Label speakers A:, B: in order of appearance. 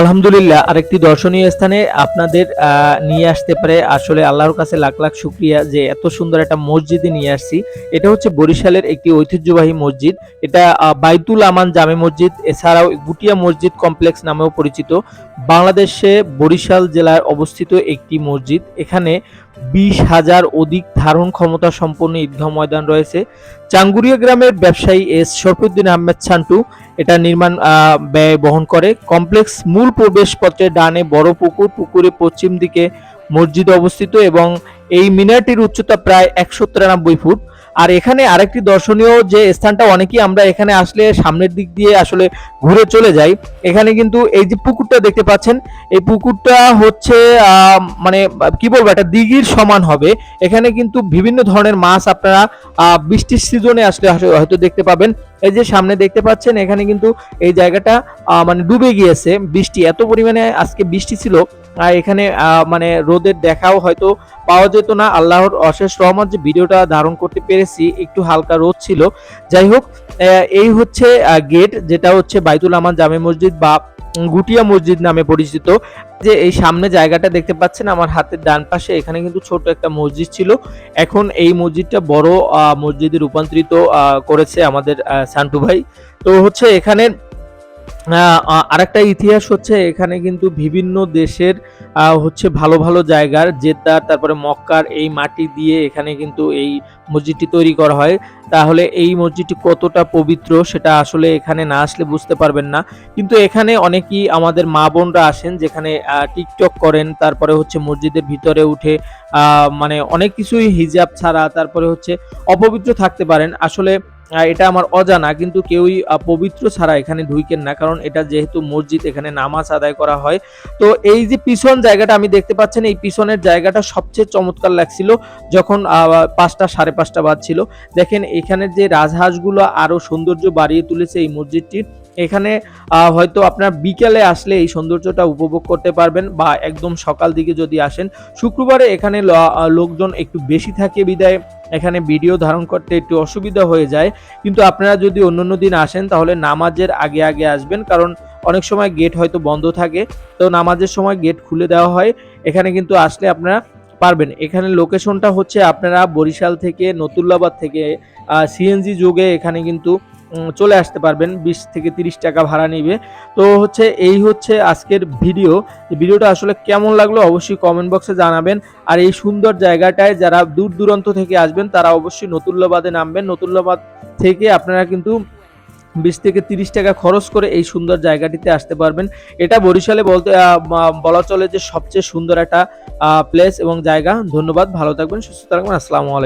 A: আলহামদুলিল্লাহ, আরেকটি দর্শনীয় স্থানে আপনাদের নিয়ে আসতে পারে আসলে আল্লাহর কাছে লাখ লাখ শুক্রিয়া যে এত সুন্দর একটা মসজিদে নিয়ে আসছি। এটা হচ্ছে বরিশালের একটি ঐতিহ্যবাহী মসজিদ। এটা বাইতুল আমান জামে মসজিদ, এছাড়াও গুটিয়া মসজিদ কমপ্লেক্স নামেও পরিচিত। বাংলাদেশে বরিশাল জেলায় অবস্থিত একটি মসজিদ। এখানে বিশ হাজার অধিক ধারণ ক্ষমতা সম্পন্ন ঈদগাহ ময়দান রয়েছে। চাঙ্গুরিয়া গ্রামের ব্যবসায়ী এস শরফুদ্দিন আহমেদ ছান্টু এটা নির্মাণ ব্যয় বহন করে। কমপ্লেক্স মূল প্রবেশপথে ডানে বড় পুকুর, পুকুরে পশ্চিম দিকে মসজিদ অবস্থিত এবং এই মিনারটির উচ্চতা প্রায় একশো তিরানব্বই ফুট। আর এখানে আরেকটি দর্শনীয় যে স্থানটা, অনেকেই আমরা এখানে আসলে সামনের দিক দিয়ে আসলে ঘুরে চলে যাই। এখানে কিন্তু এই যে পুকুরটা দেখতে পাচ্ছেন, এই পুকুরটা হচ্ছে মানে কি বলব, একটা দিঘির সমান হবে। এখানে কিন্তু বিভিন্ন ধরনের মাছ আপনারা বৃষ্টির সিজনে আসলে হয়তো- দেখতে পাবেন। এই যে সামনে দেখতে পাচ্ছেন, এখানে কিন্তু এই জায়গাটা মানে ডুবে গিয়েছে বৃষ্টি। এত পরিমাণে আজকে বৃষ্টি ছিল, আর এখানে মানে রোদের দেখাও হয়তো পাওয়া যেত না। আল্লাহর অশেষ রহমত যে ভিডিওটা ধারণ করতে পেরেছি একটু হালকা রোদ ছিল। যাই হোক এই হচ্ছে গেট যেটা হচ্ছে বাইতুল আমান জামে মসজিদ বা গুটিয়া মসজিদ নামে পরিচিত। যে এই সামনে জায়গাটা দেখতে পাচ্ছেন, আমার হাতের ডান পাশে এখানে কিন্তু ছোট একটা মসজিদ ছিল। এখন এই মসজিদটা বড় মসজিদে রূপান্তরিত করেছে আমাদের সান্টু ভাই। তো হচ্ছে এখানে আরেকটা ইতিহাস হচ্ছে এখানে কিন্তু বিভিন্ন দেশের হচ্ছে ভালো ভালো জায়গার জেদ্দার, তারপরে মক্কার এই মাটি দিয়ে এখানে কিন্তু এই মসজিদটি তৈরি করা হয়। তাহলে এই মসজিদটি কতটা পবিত্র সেটা আসলে এখানে না আসলে বুঝতে পারবেন না। কিন্তু এখানে অনেকেই আমাদের মা বোনরা আসেন যেখানে টিকটক করেন, তারপরে হচ্ছে মসজিদের ভিতরে উঠে মানে অনেক কিছুই হিজাব ছাড়া তারপরে হচ্ছে অপবিত্র থাকতে পারেন। আসলে এটা আমার অজানা, কিন্তু কেউই পবিত্র ছাড়া এখানে ঢুইকেন না, কারণ এটা যেহেতু মসজিদ, এখানে নামাজ আদায় করা হয়। তো এই যে পিছন জায়গাটা আমি দেখতে পাচ্ছেন, এই পিছনের জায়গাটা সবচেয়ে চমৎকার লাগছিল যখন পাঁচটা সাড়ে পাঁচটা বাজছিল। দেখেন, এখানের যে রাজহাঁসগুলো আরও সৌন্দর্য বাড়িয়ে তুলেছে এই মসজিদটি এখানে হয়তো আপনার বিকেলে আসলে এই সৌন্দর্যটা উপভোগ করতে পারবেন বা একদম সকাল দিকে যদি আসেন। শুক্রবারে এখানে লোকজন একটু বেশি থাকে বিদায়। এখানে ভিডিও ধারণ করতে একটু অসুবিধা হয়ে যায়। কিন্তু আপনারা যদি অন্যান্য দিন আসেন, তাহলে নামাজের আগে আগে আসবেন। কারণ অনেক সময় গেট হয়তো বন্ধ থাকে। তো নামাজের সময় গেট খুলে দেওয়া হয়। এখানে কিন্তু আসলে আপনারা পারবেন। এখানে লোকেশনটা হচ্ছে আপনারা বরিশাল থেকে, নতুল্লাবাদ থেকে সিএনজি যোগে এখানে কিন্তু চলে আসতে পারবেন, বিশ থেকে তিরিশ টাকা ভাড়া নিবে। তো হচ্ছে এই হচ্ছে আজকের ভিডিও। ভিডিওটা আসলে কেমন লাগল অবশ্যই কমেন্ট বক্সে জানাবেন। আর এই সুন্দর জায়গাটায় যারা দূর দূরান্ত থেকে আসবেন, তারা অবশ্যই নতুল্লাবাদে নামবেন। নতুল্লাবাদ থেকে আপনারা কিন্তু বিশ থেকে তিরিশ টাকা খরচ করে এই সুন্দর জায়গাটিতে আসতে পারবেন। এটা বরিশালে বলতে বলা চলে যে সবচেয়ে সুন্দর একটা প্লেস এবং জায়গা। ধন্যবাদ, ভালো থাকবেন, সুস্থ থাকবেন। আসসালামু আলাইকুম।